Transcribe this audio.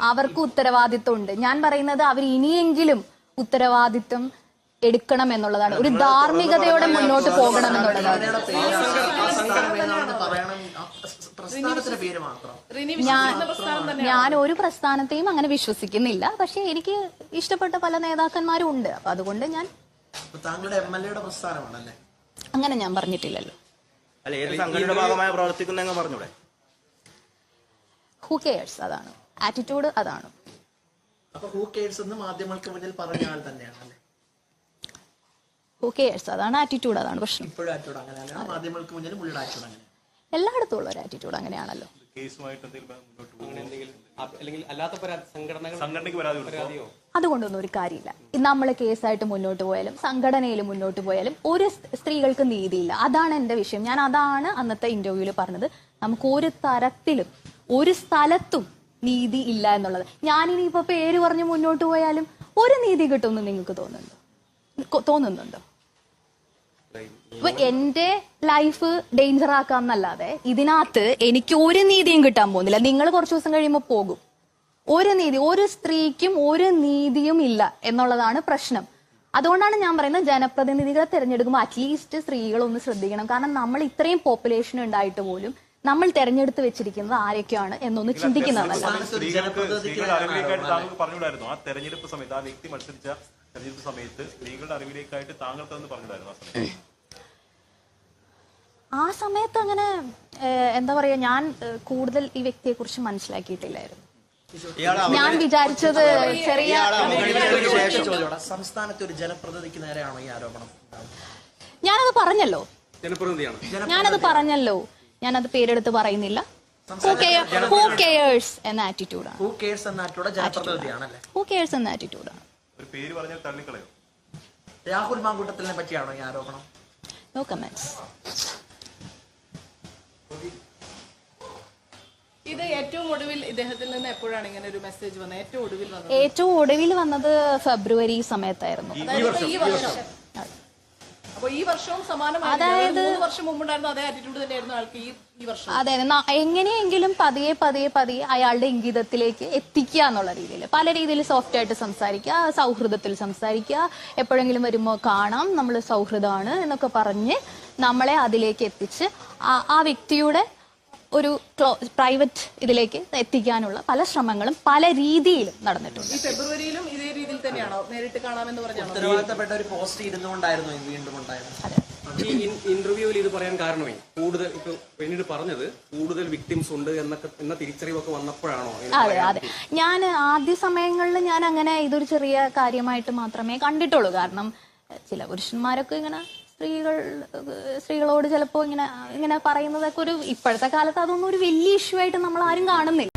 അവർക്ക് ഉത്തരവാദിത്വം ഉണ്ട് ഞാൻ പറയുന്നത് അവർ ഇനിയെങ്കിലും ഉത്തരവാദിത്വം എടുക്കണം എന്നുള്ളതാണ്. ഒരു ധാർമ്മികതയോടെ മുന്നോട്ട് പോകണം എന്നുള്ളതാണ്. ഞാൻ ഒരു പ്രസ്ഥാനത്തെയും അങ്ങനെ വിശ്വസിക്കുന്നില്ല. പക്ഷെ എനിക്ക് ഇഷ്ടപ്പെട്ട പല നേതാക്കന്മാരും ഉണ്ട്. അപ്പൊ അതുകൊണ്ട് ഞാൻ താങ്കളുടെ എം എൽ എയുടെ പ്രസ്ഥാനമാണല്ലേ? അങ്ങനെ ഞാൻ പറഞ്ഞിട്ടില്ലല്ലോ. അല്ല ഏത് സംഘടനയുടെ ഭാഗമായി പ്രവർത്തിക്കുന്ന പറഞ്ഞൂടെ? ഹു കെയേഴ്സ് അതാണ്. ആറ്റിറ്റ്യൂഡ് അതാണ്. ഹൂ കേഡ്സ് എന്ന് മാധ്യമങ്ങൾക്ക് മുന്നിൽ പറഞ്ഞ തന്നെയാണ് അല്ലേ? ഹു അതാണ് ആറ്റിറ്റ്യൂഡ് അതാണ് പ്രശ്നം. എല്ലായിടത്തും ഉള്ള ഒരു ആറ്റിറ്റ്യൂഡ് അങ്ങനെയാണല്ലോ. അതുകൊണ്ടൊന്നും ഒരു കാര്യമില്ല. നമ്മൾ കേസായിട്ട് മുന്നോട്ട് പോയാലും സംഘടനയിൽ മുന്നോട്ട് പോയാലും ഒരു സ്ത്രീകൾക്ക് നീതിയില്ല. അതാണ് എന്റെ വിഷയം. ഞാൻ അതാണ് അന്നത്തെ ഇന്റർവ്യൂവിൽ പറഞ്ഞത്. നമുക്ക് ഒരു തരത്തിലും ഒരു സ്ഥലത്തും നീതി ഇല്ല എന്നുള്ളത്. ഞാനിനി ഇപ്പൊ പേര് പറഞ്ഞ് മുന്നോട്ട് പോയാലും ഒരു നീതി കിട്ടുമെന്ന് നിങ്ങൾക്ക് തോന്നുന്നുണ്ടോ? തോന്നുന്നുണ്ടോ? ഇപ്പൊ എന്റെ ലൈഫ് ഡേഞ്ചർ ആക്കാം എന്നല്ലാതെ ഇതിനകത്ത് എനിക്ക് ഒരു നീതിയും കിട്ടാൻ പോകുന്നില്ല. നിങ്ങൾ കുറച്ച് ദിവസം കഴിയുമ്പോൾ പോകും. ഒരു നീതി ഒരു സ്ത്രീക്കും ഒരു നീതിയും ഇല്ല എന്നുള്ളതാണ് പ്രശ്നം. അതുകൊണ്ടാണ് ഞാൻ പറയുന്നത് ജനപ്രതിനിധികളെ തിരഞ്ഞെടുക്കുമ്പോൾ അറ്റ്ലീസ്റ്റ് സ്ത്രീകളൊന്ന് ശ്രദ്ധിക്കണം. കാരണം നമ്മൾ ഇത്രയും പോപ്പുലേഷൻ ഉണ്ടായിട്ട് പോലും നമ്മൾ തെരഞ്ഞെടുത്ത് വെച്ചിരിക്കുന്നത് ആരൊക്കെയാണ് എന്നൊന്ന് ചിന്തിക്കുന്നതല്ല. ആ തെരഞ്ഞെടുപ്പ് സമയത്ത് ആ വ്യക്തി മത്സരിച്ച തെരഞ്ഞെടുപ്പ് സമയത്ത് സ്ത്രീകളുടെ അറിവിലേക്കായിട്ട് താങ്കൾക്ക് എന്ന് പറഞ്ഞിട്ടുണ്ടായിരുന്നു ആ സമയത്ത്? അങ്ങനെ എന്താ പറയാ ഞാൻ കൂടുതൽ ഈ വ്യക്തിയെ കുറിച്ച് മനസ്സിലാക്കിയിട്ടില്ലായിരുന്നു ഞാൻ വിചാരിച്ചത് ചെറിയ സംസ്ഥാനത്തെ ഒരു ജനപ്രതിനിധിക്ക് നേരെയാണോ ഈ ആരോപണം ഞാനത് പറഞ്ഞല്ലോ. ഞാനത് പറഞ്ഞല്ലോ. ഞാനത് പേരെടുത്ത് പറയുന്നില്ല. ഹൂ കെയേഴ്സ് എന്ന ആറ്റിറ്റ്യൂഡാണ് ഹൂ കെയേഴ്സ് എന്ന ആറ്റിറ്റ്യൂഡാണ് ഒരു പേര് പറഞ്ഞാൽ തള്ളിക്കളയോ? രാഹുൽ മാങ്കൂട്ടത്തിനെ പറ്റിയാണോ ഈ ആരോപണം? നോ കമന്റ്സ് ഇത് ഏറ്റവും ഒടുവിൽ ഇദ്ദേഹത്തിൽ നിന്ന് എപ്പോഴാണ് ഇങ്ങനെ ഒരു മെസ്സേജ് വന്നത്? ഏറ്റവും ഒടുവിൽ വന്നത്? ഏറ്റവും ഒടുവിൽ വന്നത് ഫെബ്രുവരി സമയത്തായിരുന്നു. ഈ വർഷം. അപ്പൊ ഈ വർഷവും മൂന്ന് വർഷം മുമ്പുണ്ടായിരുന്ന അതേ ആറ്റിറ്റ്യൂഡ് തന്നെയായിരുന്നു ആൾക്ക് ഈ ഈ വർഷം. അതെ എങ്ങനെയെങ്കിലും പതിയെ പതിയെ പതിയെ അയാളുടെ ഇംഗിതത്തിലേക്ക് എത്തിക്കുക എന്നുള്ള രീതിയിൽ. പല രീതിയിൽ സോഫ്റ്റ് ആയിട്ട് സംസാരിക്കുക സൗഹൃദത്തിൽ സംസാരിക്കുക. എപ്പോഴെങ്കിലും വരുമ്പോൾ കാണാം നമ്മൾ സൗഹൃദമാണ് എന്നൊക്കെ പറഞ്ഞ് നമ്മളെ അതിലേക്ക് എത്തിച്ച് ആ- വ്യക്തിയുടെ ഒരു ക്ലോ പ്രൈവറ്റ് ഇതിലേക്ക് എത്തിക്കാനുള്ള പല ശ്രമങ്ങളും പല രീതിയിലും നടന്നിട്ടുണ്ട്. ഫെബ്രുവരിയിലും ഇതേ രീതിയിൽ തന്നെയാണോ? നേരിട്ട് കാണാമെന്ന് പറഞ്ഞാണോ? ഉത്തരവാദിത്തപ്പെട്ട ഒരു പോസ്റ്റ് ഇരുന്നുകൊണ്ടായിരുന്നു ഇത് വീണ്ടും ഉണ്ടായത്. ഈ ഇന്റർവ്യൂവിൽ ഇത് പറയാൻ കാരണമേ? കൂടുതൽ ഇപ്പൊ പിന്നീട് പറഞ്ഞത് കൂടുതൽ വിക്ടിംസ് ഉണ്ട് എന്നൊക്കെ എന്ന തിരിച്ചറിവൊക്കെ വന്നപ്പോഴാണോ? അതെ അതെ. ഞാൻ ആദ്യ സമയങ്ങളിൽ ഞാൻ അങ്ങനെ ഇതൊരു ചെറിയ കാര്യമായിട്ട് മാത്രമേ കണ്ടിട്ടുള്ളൂ. കാരണം ചില പുരുഷന്മാരൊക്കെ ഇങ്ങനെ സ്ത്രീകൾ സ്ത്രീകളോട് ചിലപ്പോൾ ഇങ്ങനെ ഇങ്ങനെ പറയുന്നതൊക്കെ ഒരു ഇപ്പോഴത്തെ കാലത്ത് അതൊന്നും ഒരു വലിയ ഇഷ്യൂ ആയിട്ട് നമ്മൾ ആരും കാണുന്നില്ല.